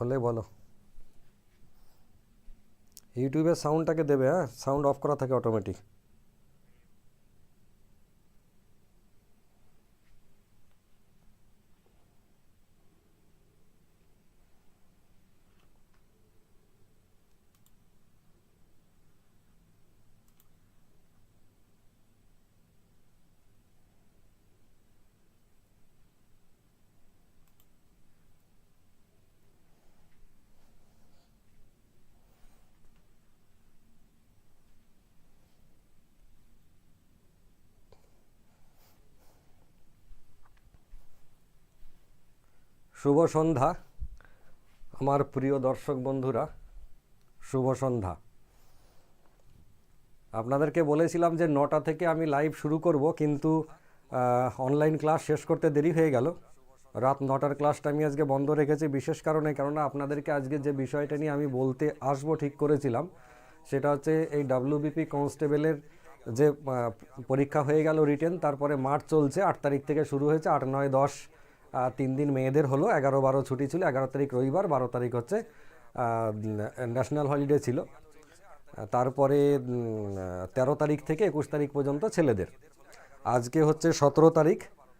হলে বলো। ইউটিউবের সাউন্ডটাকে দেবে হ্যাঁ? সাউন্ড অফ করা থাকে অটোমেটিক শুভ সন্ধ্যা, আমার প্রিয় দর্শক বন্ধুরা, শুভ সন্ধ্যা। আপনাদেরকে বলেছিলাম যে নটা থেকে আমি লাইভ শুরু করব, কিন্তু অনলাইন ক্লাস শেষ করতে দেরি হয়ে গেল। রাত নটার ক্লাসটা আমি আজকে বন্ধ রেখেছি, বিশেষ কারণে, কেননা আপনাদেরকে আজকে যে বিষয়টা নিয়ে আমি বলতে আসব ঠিক করেছিলাম, সেটা হচ্ছে এই ডাব্লিউবিপি কনস্টেবলের যে পরীক্ষা হয়ে গেল রিটেন তারপরে মার্চ চলছে, আট তারিখ থেকে শুরু হয়েছে, আট, নয়, দশ। তিন দিন মেয়েদের হলো, এগারো বারো ছুটি ছিল, এগারো তারিখ রবিবার, বারো তারিখ হচ্ছে ন্যাশনাল হলিডে ছিল। তারপরে তেরো তারিখ থেকে একুশ তারিখ পর্যন্ত ছেলেদের। আজকে হচ্ছে সতেরো তারিখ